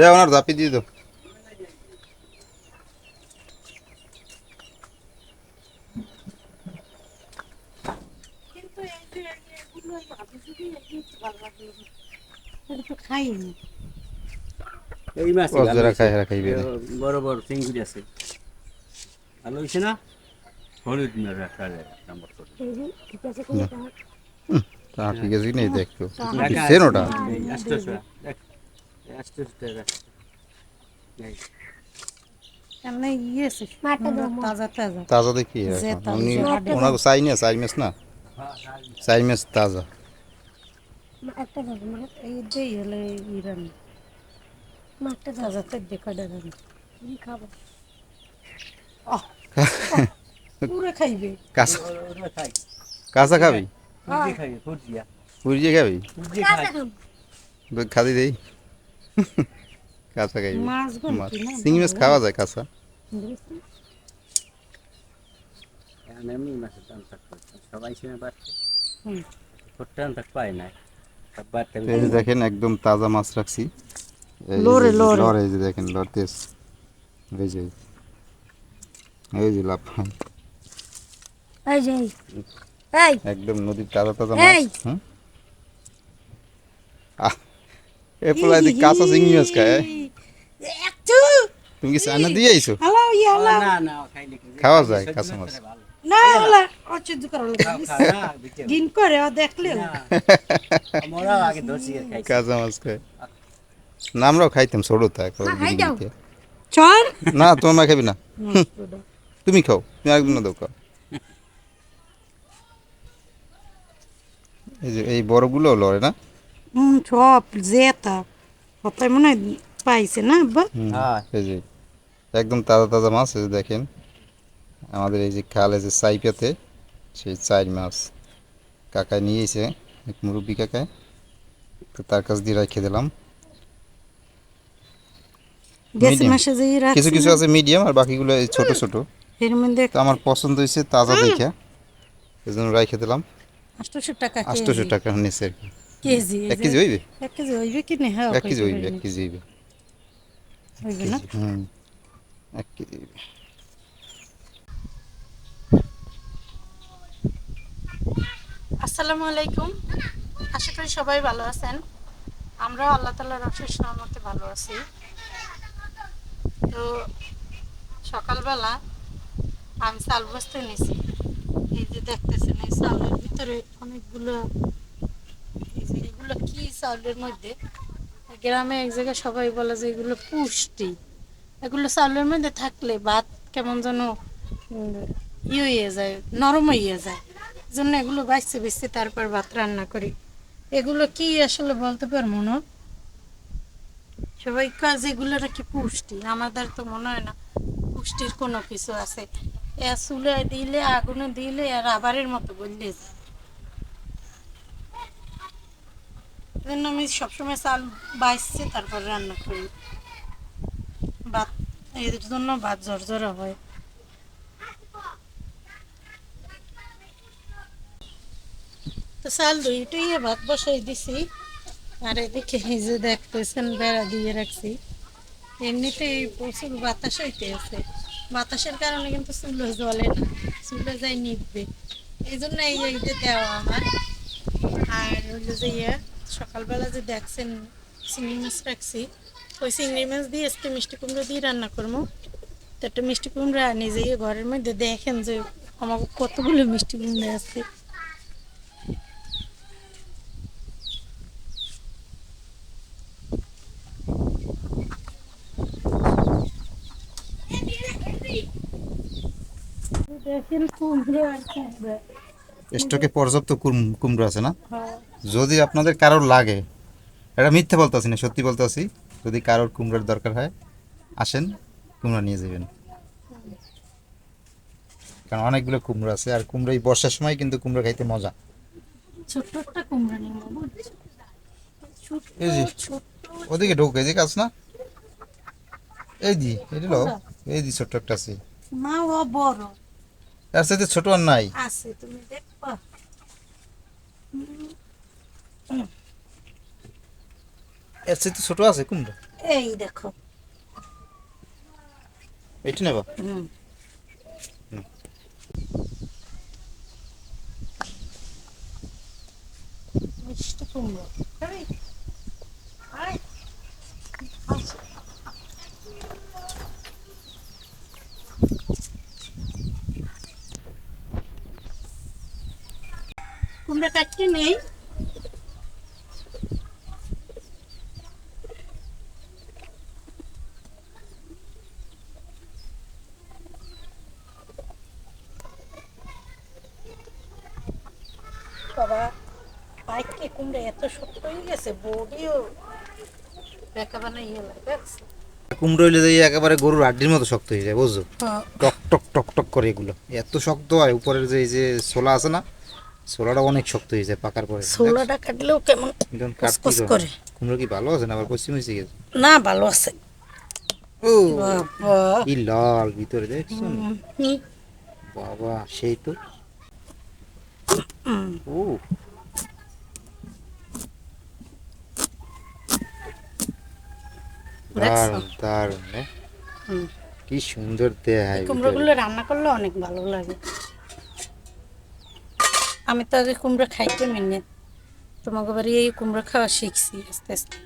দে ওনার জাপি দিয়ে দাও এই মাছ যারা খাইবে বড় বড় চিংড়ি আছে। ভালো না? হলুদ নাম্বার করে ঠিক আছে কোনো তা ঠিক আছে নেই দেখো দেখ, তাজা দেখি তাজা। ওনাকে চাই না চাই মেস না চাই মেস তাজা কাঁচা খাবি। পুরিয়ে খাবি খাদি দেই কাঁচা খাইবি মাছগুলো মাছ কি না চিংড়ি মাছ খাওয়া যায় কাঁচা এখন এমনি মাছের দাম থাকবে। সবাই সিনে পাচ্ছে হুম। ছোট্ট দাম থাক পায় না সব বাড়তে এই যে দেখেন একদম তাজা মাছ রাখছি এই যে- লরে, লরে। লরে এই যে দেখেন লড়তেস এই যে এই যে লাভ এই যে এই একদম নদীর তাজা তাজা এই! মাছ হুম আহ, এ পোলা এদিক কাঁচা চিংড়ি মাছ খায় তুমি কি দিয়ে আইছো? ইয়া খাওয়া যায় কাঁচা মাছ। না হলা। দিন করে ও দেখলে আগে ধরছি কাঁচা মাছ খায়। না আমরাও খাইতাম ছোট থাক খাই চল। না তোমার মা খাবি না। তুমি খাও তুমি একদিন না দাও খাও। এই যে এই বড়গুলো লড়ে না? সব জেতা কত মনে পাইছে না আব্বা হুম। এই যে একদম তাজা তাজা মাছ এই যে দেখেন। আমাদের এই যে খালে যে সাইপাতে সেই চার মাছ কাকায় নিয়ে এসে এক মুরব্বী কাকায় তো তার কাছ দিয়ে রেখে দিলাম। কিছু কিছু আছে মিডিয়াম আর বাকিগুলো এই ছোট ছোট। এর মধ্যে আমার পছন্দ হয়েছে তাজা দেখে। এই জন্য রেখে দিলাম। আটশোশো টাকা আটশোশো টাকা নিচে আর কি। কেজি এক হইবে এক কেজি হইবে কি না হ্যাঁ এক কেজি হইবে এক কেজি হইবে হইবে না হুম এক কেজি হইবে আসসালামু আলাইকুম। আশা করি সবাই ভালো আছেন। আমরা আল্লাহ তালার অশেষ রহমতে ভালো আছি। তো সকালবেলা আমি চাল বসতে নিয়েছি এই যে দেখতেছেন এই চালের ভিতরে অনেকগুলো চাউলের মধ্যে। গ্রামে এক জায়গায় সবাই বলে যে এগুলো পুষ্টি। এগুলো চাউলের মধ্যে থাকলে ভাত কেমন যেন উম, ই হয়ে যায় নরম হয়ে যায়। জন্য এগুলো বাঁচতে বেচতে তারপর ভাত রান্না করি। এগুলো কি আসলে বলতে পারব না। সবাই কাজ এগুলো কি পুষ্টি। আমাদের তো মনে হয় না পুষ্টির কোনো কিছু আছে। এ চুলে দিলে আগুনে দিলে আর আবারের মতো বললে যায়। জন্য আমি সবসময় চাল বাইসছে তারপর রান্না করি। ভাত এর জন্য ভাত ঝরঝরা হয়। তো চাল দুইটাই ভাত বসাই দিছি। আর এদিকে যে দেখতেছেন, বেড়া দিয়ে রাখছি। এমনিতে প্রচুর বাতাস হইতে আছে। বাতাসের কারণে কিন্তু চুলো জ্বলে না, চুলো যাই নিববে এই জন্য এই দেওয়া আমার। আর হইল যে ইয়ে সকালবেলা যে দেখছেন চিংড়ি মাছ রাখছি ওই চিংড়ি মাছ দিয়ে আজকে মিষ্টি কুমড়ো দিয়ে রান্না করব। তো একটা মিষ্টি কুমড়া নিজে ঘরের মধ্যে দেখেন যে আমার কতগুলো মিষ্টি কুমড়ো আছে। দেখেন কুমড়ো আর কুমড়ো। স্টকে পর্যাপ্ত কুমড়ো আছে না? হ্যাঁ। যদি আপনাদের কারোর লাগে এটা মিথ্যে বলতে বলতেছি না সত্যি বলতে বলতেছি যদি কারোর কুমড়োর দরকার হয় আসেন কুমড়ো নিয়ে যাবেন। কারণ অনেকগুলো কুমড়ো আছে আর কুমড়ো এই বর্ষার সময় কিন্তু কুমড়ো খাইতে মজা। ছোট্ট একটা কুমড়া এই যে। ওদিকে ঢোক এই যে কাজ না? এই দি লো এই দি ছোট্ট একটা আছে। না ও বড়। এর সাথে ছোট আর নাই। আছে তুমি দেখবা। এর সাথে ছোট আছে কুমড়ো এই দেখো। এটা নেবা? হুম। মিষ্টি কুমড়ো। খাবি? কুমড়া কাটতে নেই। বাবা কুমড়া এত শক্ত হয়ে গেছে বডিও বেকা কুমড়ো হইলে যে একেবারে গরুর হাড্ডির মতো শক্ত হয়ে যায় বুঝছ? হ্যাঁ। টক টক টক টক করে এগুলো। এত শক্ত হয় উপরের যে এই যে ছোলা আছে না ছোলাটা অনেক শক্ত হয়ে যায় পাকার পরে। ছোলাটা কাটলেও কেমন কুচকুচ করে। কুমড়ো কি ভালো আছে না আবার পশ্চিম হয়েছে গেছে না ভালো আছে। ও বাবা। কি লাল ভিতরে দেখছ? বাবা সেই তো। হুম। ও দারুণ দারুণ রে। কি সুন্দর দেয় কুমড়োগুলো রান্না করলে অনেক ভালো লাগে। আমি তো আগে কুমড়ো খাইতে মিনি তোমাকে বাড়ি এই কুমড়ো খাওয়া শিখছি আস্তে আস্তে।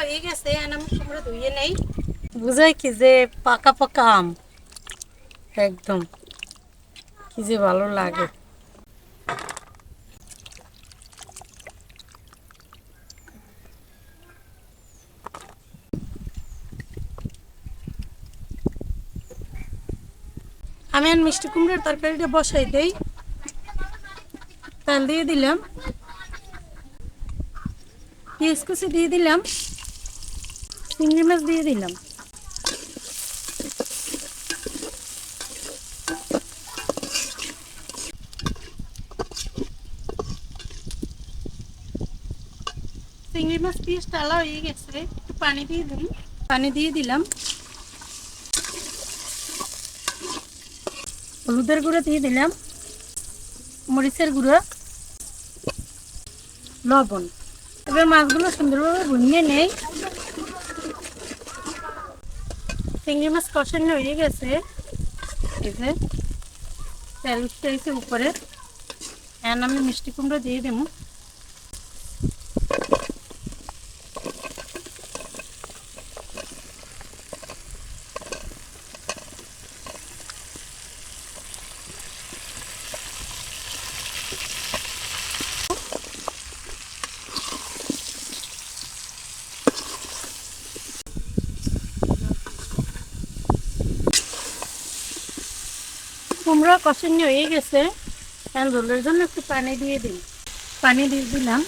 হয়ে গেছে আমি কুমড়ো ধুয়ে নেই। বুঝাই কি যে পাকা পাকা আম। একদম। কি যে ভালো লাগে। আমি আর মিষ্টি কুমড়োর তরকারিটা বসাই দেই। তেল দিয়ে দিলাম। পেঁয়াজ কুচি দিয়ে দিলাম। চিংড়ি মাছ দিয়ে দিলাম। চিংড়ি মাছ পিস হয়ে গেছে, একটু পানি দিয়ে দিই। পানি দিয়ে দিলাম। হলুদের গুঁড়ো দিয়ে দিলাম। মরিচের গুঁড়ো। লবণ। এবার মাছগুলো সুন্দরভাবে ভুনিয়ে নেই। চিংড়ি মাছ কষানো হয়ে গেছে। এই যে তেল উঠতে উপরে। এখন আমি মিষ্টি কুমড়ো দিয়ে দেবো। কুমড়ো কষানো হয়ে গেছে। এখন ঝোলের জন্য একটু পানি দিয়ে দিই পানি দিয়ে দিলাম।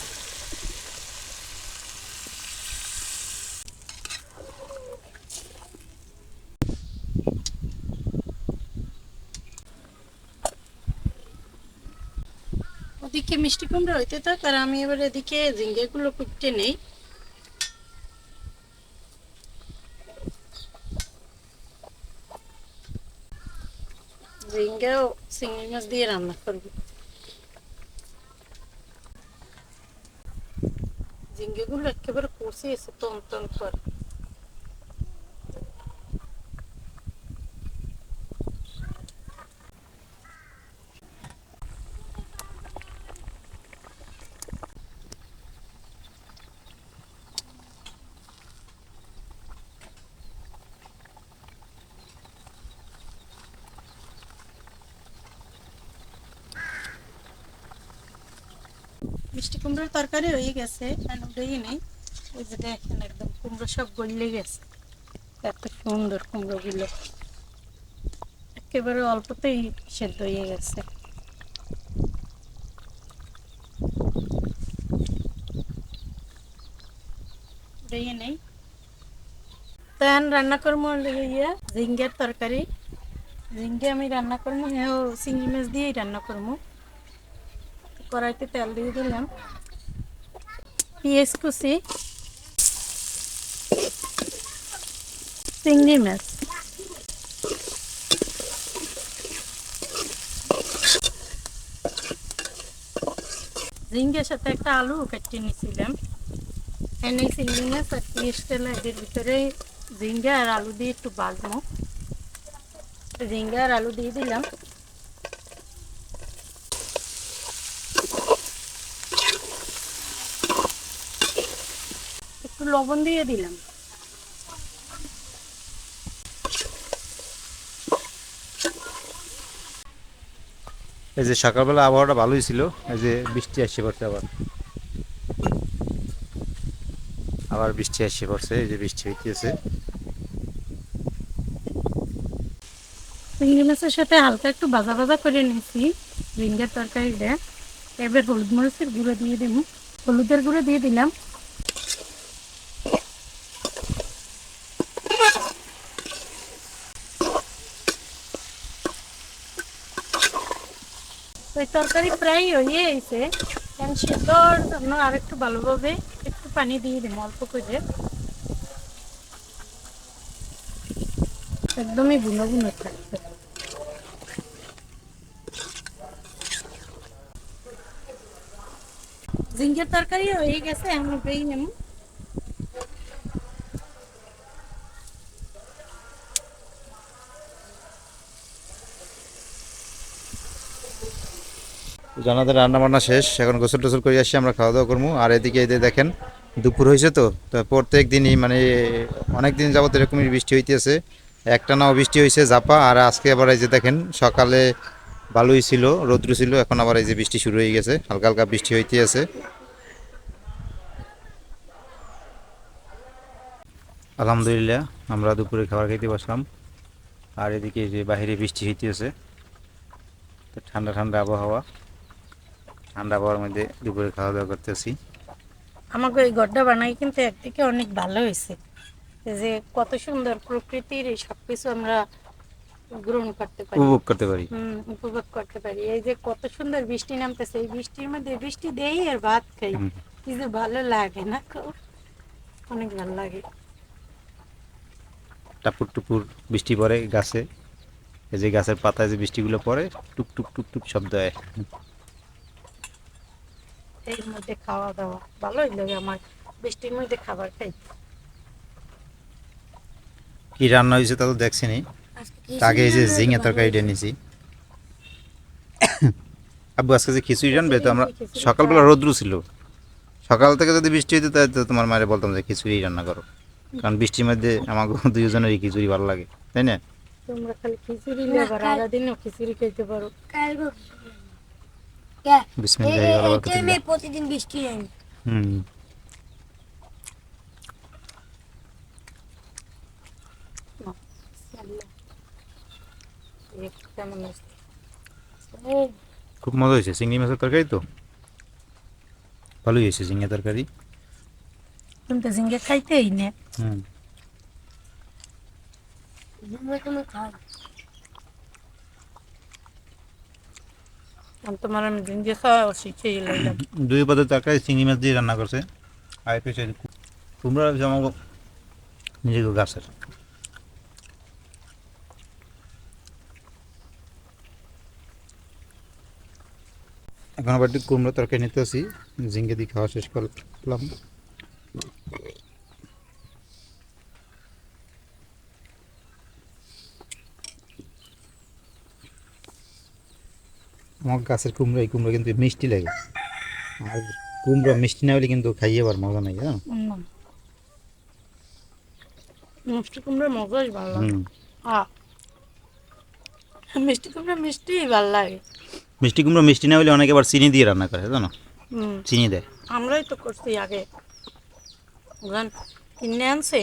ওদিকে মিষ্টি কুমড়া হইতে থাক, আর আমি এবার এদিকে ঝিঙ্গেগুলো কুটতে নেই। ঝিঙ্গা ও চিংড়ি মাছ দিয়ে রান্না করব ঝিঙ্গেগুলো একেবারে কষিয়েছে টন টন করে মিষ্টি কুমড়োর তরকারি হয়ে গেছে উঠেই নেই। ওই যে দেখেন একদম কুমড়ো সব গলে গেছে। এত সুন্দর কুমড়োগুলো। একেবারে অল্পতেই সেদ্ধ হয়ে গেছে। রান্না করব ইয়ে ঝিঙ্গের তরকারি। ঝিঙ্গে আমি রান্না করব হ্যাঁ চিংড়ি মাছ দিয়েই রান্না করব। কড়াইতে তেল দিয়ে দিলাম। পেঁয়াজ কুচি, চিংড়ি মাছ। ঝিঙ্গের সাথে একটা আলু কেটে নিয়েছিলাম। এনে চিংড়ি মাছ আর পেঁয়াজ তেল এর ভিতরে ঝিঙ্গা আর আলু দিয়ে একটু বাজবো ঝিঙ্গা আর আলু দিয়ে দিলাম। একটু লবণ দিয়ে দিলাম। এই যে সকালবেলা আবহাওয়াটা ভালোই ছিল এই যে বৃষ্টি আসছে পড়ছে আবার। আবার বৃষ্টি আসছে পড়ছে এই যে বৃষ্টি হইতেছে। চিংড়ি মাছের সাথে হালকা একটু ভাজা ভাজা করে নিয়েছি ঝিঙ্গের তরকারিটা। এবার হলুদ মরিচের গুঁড়ো দিয়ে দিব। হলুদের গুঁড়ো দিয়ে দিলাম। ওই তরকারি প্রায় হয়ে এসে কারণ সেদ্ধর জন্য আর একটু ভালোভাবে একটু পানি দিয়ে দিম অল্প করে। একদমই বুনো বুনো থাকবে জিঙ্গের তরকারি হয়ে গেছে, আমি নেব। জানাদের রান্না বান্না শেষ। এখন গোসল টোসল করে আসি, আমরা খাওয়া দাওয়া করব। আর এদিকে যে দেখেন, দুপুর হয়েছে তো তো প্রত্যেক দিনই মানে অনেক দিন যাবত এরকমই বৃষ্টি হইতেছে। একটা নাও বৃষ্টি হয়েছে জাপা আর আজকে আবার এই যে দেখেন, সকালে ভালোই ছিল, রৌদ্র ছিল, এখন আবার এই যে বৃষ্টি শুরু হয়ে গেছে, হালকা হালকা বৃষ্টি হইতে আছে। আলহামদুলিল্লাহ, আমরা দুপুরে খাবার খেতে বসলাম। আর এদিকে যে বাহিরে বৃষ্টি হইতেছে ঠান্ডা ঠান্ডা আবহাওয়া। ঠান্ডা আবহাওয়ার মধ্যে দুপুরে খাওয়া দাওয়া করতেছি। আমাকে এই ঘরটা বানাই কিন্তু একদিকে অনেক ভালো হয়েছে। এই যে কত সুন্দর প্রকৃতির এই সব কিছু আমরা গ্রহণ করতে পারি। উপভোগ করতে পারি। হুম উপভোগ করতে পারি। এই যে কত সুন্দর বৃষ্টি নামতেছে এই বৃষ্টির মধ্যে বৃষ্টি দেই আর ভাত খাই। কি যে ভালো লাগে না অনেক ভালো লাগে। টাপুর টুপুর বৃষ্টি পড়ে গাছে। এই যে গাছের পাতায় যে বৃষ্টিগুলো পড়ে টুক টুক টুক টুক শব্দ হয়। এর মধ্যে খাওয়া দাওয়া। ভালোই লাগে আমার বৃষ্টির মধ্যে খাবার খাই। কি রান্না হয়েছে তা তো দেখছিনি আগে এই যে ঝিঙে তরকারিটা নিয়েছি আব্বু আজকে যে খিচুড়ি রানবে তো আমরা সকালবেলা রৌদ্র ছিল। সকাল থেকে যদি বৃষ্টি হইতো তাহলে তো তোমার মায়ের বলতাম যে খিচুড়ি রান্না করো। কারণ বৃষ্টির মধ্যে আমাকে দুজনেরই খিচুড়ি ভালো লাগে। তাই না? তোমরা খালি খিচুড়ি লেবার আলাদিনও খিচুড়ি খেতে পারো। বিসমিল্লাহি প্রতিদিন বৃষ্টি হুম খুব মজা হয়েছে চিংড়ি মাছের তরকারি তো ভালোই হয়েছে ঝিঙে তরকারি তুমি তো ঝিঙ্গে খাইতেই না হুম খাওয়া তোমার আমি ঝিঙ্গে খাওয়া শিখিয়ে লাইলাম দুই পদের তরকারি, চিংড়ি মাছ দিয়ে রান্না করছে। আর পেছে কুমড়া আমার নিজেকে গাছের। এখন আবার একটু কুমড়ো তরকারি নিতে আসি। ঝিঙ্গে দিয়ে খাওয়া শেষ করলাম। আমার গাছের কুমড়ো এই কুমড়ো কিন্তু মিষ্টি লাগে। আর কুমড়ো মিষ্টি না হলে কিন্তু খাইয়ে আবার মজা নাই জানো? মিষ্টি কুমড়োর মজাই ভালো। মিষ্টি কুমড়ো মিষ্টি ভালো লাগে। মিষ্টি কুমড়ো মিষ্টি না হলে অনেকে আবার চিনি দিয়ে রান্না করে জানো? চিনি দেয়। আমরাই তো করছি আগে। ওখান কিনে আনছে।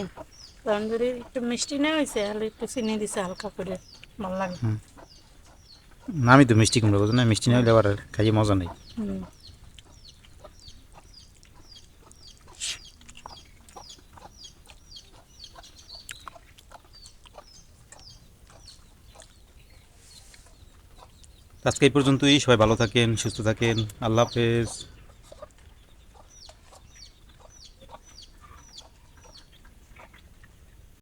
তন্দুরি একটু মিষ্টি না হয়েছে আর একটু চিনি দিছে হালকা করে। ভালো লাগে। না আমি তো মিষ্টি কুমড়ো বুঝো না মিষ্টি না হলে আবার খাইয়ে মজা নেই। আজকে এই পর্যন্তই, সবাই ভালো থাকেন, সুস্থ থাকেন, আল্লাহ হাফেজ।